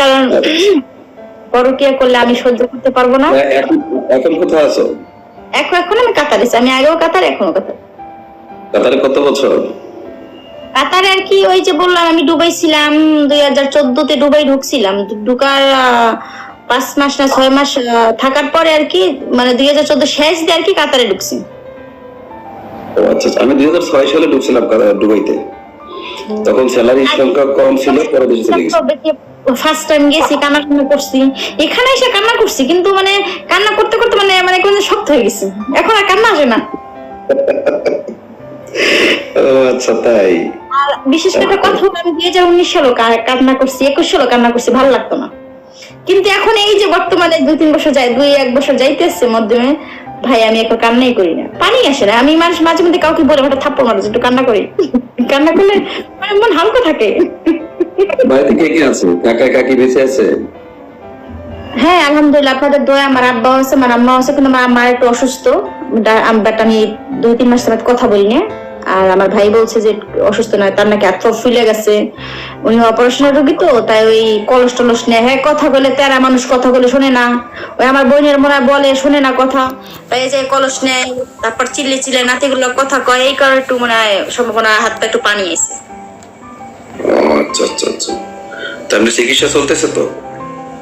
কারণ পরকিয়া করলে আমি সহ্য করতে পারব না। এখন এখন কোথায় আছো? এখন এখন আমি কাতার। আমি আগেও কাতার এখনও কাতার। কাতারে কত বছর? কাতারে আর কি ওই যে বললাম আমি দুবাই ছিলাম দুই হাজার চোদ্দতে দুবাই ঢুকছিলাম। ঢুকার পাঁচ মাস না ছয় মাস থাকার পরে আর কি মানে দুই হাজার চোদ্দ শেষ দিয়ে আর কি কাতারে ঢুকছি। আচ্ছা আচ্ছা। আমি দুই হাজার ছয় সালে ঢুকছিলাম দুবাইতে। তখন স্যালারির সংখ্যা কম ছিল পরে দেশে চলে গেছি। ফার্স্ট টাইম গেছি কান্না কান্না করছি। এখানে এসে কান্না করছি কিন্তু মানে কান্না করতে করতে মানে মানে কোন শক্ত হয়ে গেছে। এখন আর কান্না আসে না। আচ্ছা তাই। আর বিশেষ করে কথা আমি দুই হাজার উনিশ সালও কান্না করছি একুশ সালও কান্না করছি ভালো লাগতো না। কিন্তু এখন এই যে বর্তমানে দুই তিন বছর যায় দুই এক বছর যাইতেছে মধ্যমে ভাই আমি এখন কান্নাই করি না। পানি আসে না আমি মাঝে মাঝে মধ্যে কাউকে বলে ওটা থাপ্পড় মারো একটু কান্না করি। কান্না করলে মানে হালকা থাকে। বাড়িতে কে কে আছে? কাকা কাকি বেঁচে আছে? হ্যাঁ আলহামদুলিল্লাহ আপনাদের দোয়া আমার আব্বাও আছে আমার আম্মাও আছে কিন্তু আমার মা একটু অসুস্থ। আমি দুই তিন মাস কথা বলি না আর আমার ভাই বলছে যে অসুস্থ নয় তার নাকি এত ফুলে গেছে। উনি অপারেশনের রোগী তো তাই ওই কলস টলস নেয় হ্যাঁ কথা বলে তেরা মানুষ কথা বলে শোনে না। ওই আমার বোনের মনে বলে শোনে না কথা। তাই যে কলস নেয় তারপর চিল্লে চিল্লে নাতিগুলো কথা কয় এই কারণে একটু মনে হয় সম্ভাবনা হাত পা একটু পানি এসে ও আচ্ছা আচ্ছা আচ্ছা তাহলে চিকিৎসা চলতেছে তো?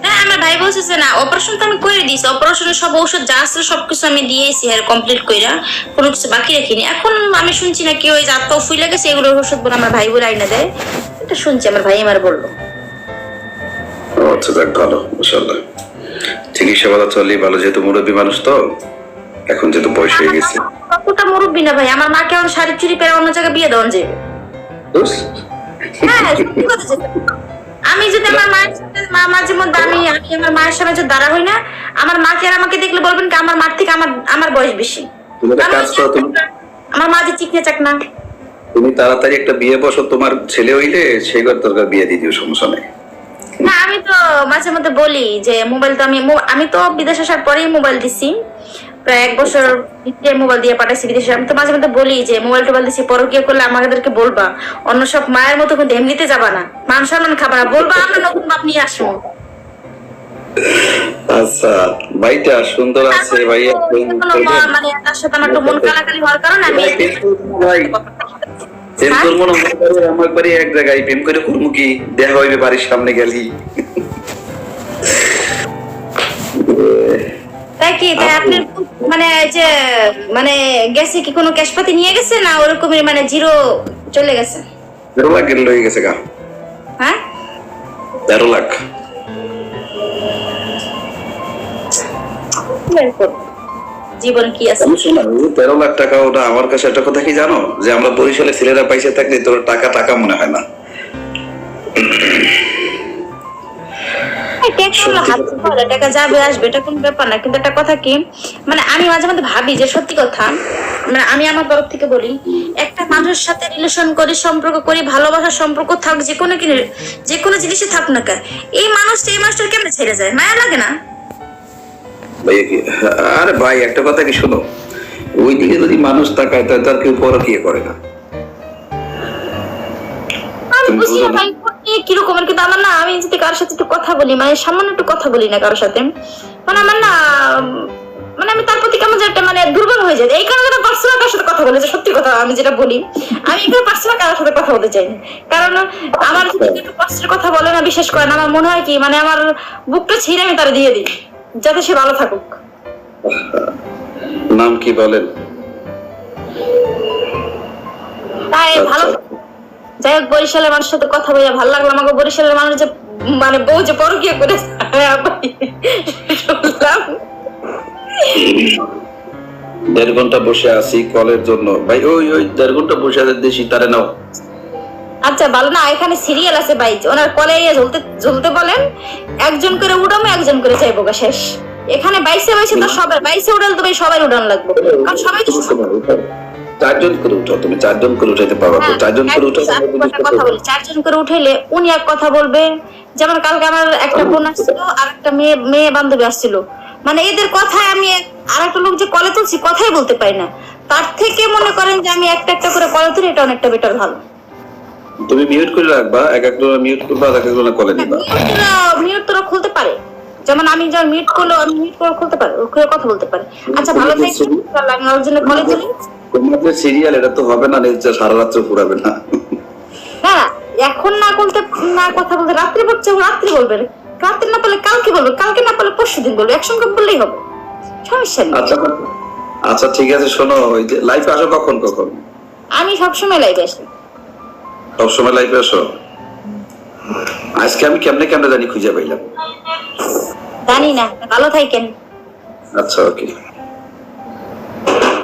হ্যাঁ আমার ভাই বলছে না অপারেশন তো আমি করে দিয়েছি। অপারেশনের সব ঔষধ যা আছে সবকিছু আমি দিয়েছি আর কমপ্লিট কইরা। কোনো কিছু বাকি রাখিনি। এখন আমি শুনছি না কি ওই যে আত্মা এগুলোর ওষুধ বলে আমার ভাই বলে আইনা দেয়। এটা শুনছি আমার ভাই আমার বলল। আচ্ছা যাক ভালো মাশাআল্লাহ। চিকিৎসা চললেই ভালো যেহেতু মুরব্বী মানুষ তো এখন যেহেতু বয়স হয়ে গেছে। কতটা মুরব্বী না ভাই? আমার মাকে এখন শাড়ি চুরি পেরে অন্য জায়গায় বিয়ে দেওয়া যাবে? হ্যাঁ সত্যি কথা আমি যদি আমার মায়ের সাথে মা মাঝে মধ্যে আমি আমি আমার মায়ের সামনে যদি দাঁড়া হই না আমার মাকে আর আমাকে দেখলে বলবেন কি আমার মার থেকে আমার আমার বয়স বেশি। তুমি একটা কাজ করো তুমি আমার মা যে চিকনে চাকনা তুমি তাড়াতাড়ি একটা বিয়ে বসো তোমার ছেলে হইলে সেই ঘর দরকার বিয়ে দিয়ে দিও সমস্যা নেই। না আমি তো মাঝে মধ্যে বলি যে মোবাইল তো আমি আমি তো বিদেশ আসার পরেই মোবাইল দিছি। প্রায় এক বছর ভিতরে মোবাইল দিয়ে পাঠাইছি বিদেশে। আমি তো মাঝে মধ্যে বলি যে মোবাইল টোবাইল দিছি পরকীয় করলে আমাদেরকে বলবা। অন্য সব মায়ের মতো কিন্তু এমনিতে যাবা না। মান সম্মান খাবা না। বলবা আমরা নতুন বাপ নিয়ে আসব। আচ্ছা ভাইটা সুন্দর আছে ভাইয়া মানে তার সাথে আমার একটু মন কালাকালি হওয়ার কারণে আমি প্রেম করব না আমার বাড়ি এক জায়গায় প্রেম করে করব কি দেখা হইবে বাড়ির সামনে গেলি। আপনি মানে যে মানে গেছে কি কোনো ক্যাশপাতি নিয়ে গেছে না ওরকমই মানে জিরো চলে গেছে? তেরো লাখ লয়ে গেছে গা? হ্যাঁ? তেরো লাখ। জীবন কি আছে? তেরো লাখ টাকা ওটা আমার কাছে একটা কথা কি জানো? যে আমরা বরিশালে ছেলেরা পয়সা থাকলে তোর টাকা টাকা মনে হয় না। এই ট্যাক্সগুলো হাত ধরে টাকা যাবে আসবে এটা কোনো ব্যাপার না। কিন্তু একটা কথা কি মানে আমি মাঝে মাঝে ভাবি যে সত্যি কথা মানে আমি আমার তরফ থেকে বলি একটা মানুষের সাথে রিলেশন করি সম্পর্ক করি ভালোবাসার সম্পর্ক থাক যে কোনো যে কোনো জিনিসে থাক না কেন এই মানুষটা এই মানুষটা কেমনে ছেড়ে যায়? মায়া লাগে না? আরে ভাই একটা কথা কি শোনো ওইদিকে যদি মানুষ তাকায় তাহলে তার কেউ পর কি করে না। কোনটি কিরকমের কিন্তু আমার না আমি যদি কারোর সাথে একটু কথা বলি মানে সামান্য একটু কথা বলি না কারোর সাথে মানে আমার না মানে আমি তার প্রতি কেমন একটা মানে দুর্বল হয়ে যায় এই কারণে না পার্সোনাল কারোর সাথে কথা বলে যে সত্যি কথা আমি যেটা বলি আমি এখানে পার্সোনাল কারোর সাথে কথা বলতে চাই না। কারণ আমার যদি একটু কথা বলে না বিশেষ করে আমার মনে হয় কি মানে আমার বুকটা ছিঁড়ে আমি তারা দিয়ে দিই যাতে সে ভালো থাকুক। নাম কি বলেন? তাই ভালো আচ্ছা। যাই হোক বরিশালের মানুষের সাথে কথা বলে ভালো লাগল। আমাকে বরিশালের মানুষ যে মানে বউ যে পরকিয়া করে শুনলাম দেড় ঘণ্টা বসে আছি কলের জন্য। ভাই ওই ওই দেড় ঘণ্টা বসে আছে দেশি তারে নাও। আচ্ছা ভালো না এখানে সিরিয়াল আছে ভাই ওনার কলে ঝুলতে ঝুলতে বলেন একজন করে উঠামো একজন করে যাইবো গা শেষ। এখানে বাইসে বাইসে তো সবাই বাইসে উঠাল তো ভাই সবাই উঠান লাগবে। কারণ সবাই তো চারজন করে উঠো তুমি চারজন করে উঠাইতে পারবা তো চারজন করে উঠো হ্যাঁ, কথা বলি চারজন করে উঠাইলে উনি এক কথা বলবে। যেমন কালকে আমার একটা বোন আসছিল আর একটা মেয়ে মেয়ে বান্ধবী আসছিল। মানে এদের কথায় আমি আর একটা লোক যে কলে তুলছি কথাই বলতে পারি না। তার থেকে মনে করেন যে আমি একটা একটা করে কলে তুলি এটা অনেকটা বেটার ভালো। তুমি মিউট করে রাখবা এক এক মিউট করবা আর এক এক কলে নিবা মিউট তোরা খুলতে পারে। যেমন আমি যখন মিউট করল আমি মিউট করে খুলতে পারে কথা বলতে পারে। আচ্ছা ভালো থাকি আমি ওর জন্য কলে চলি তোমাদের সিরিয়াল এটা তো হবে না নিশ্চয় সারা রাত্রে না। না, এখন না বলতে না কথা বলতে রাত্রে বলছে রাত্রে রাত্রে না পারলে কালকে বলবে কালকে না পারলে পরশু দিন বলবে একসঙ্গে বললেই হবে। সমস্যা নেই। আচ্ছা আচ্ছা ঠিক আছে শোনো ওই যে লাইফে আসো কখন কখন? আমি সবসময় লাইভে আসি। সবসময় লাইফে আসো? আজকে আমি কেমনে কেমনে জানি খুঁজে পাইলাম। জানি না ভালো থাকেন। আচ্ছা ওকে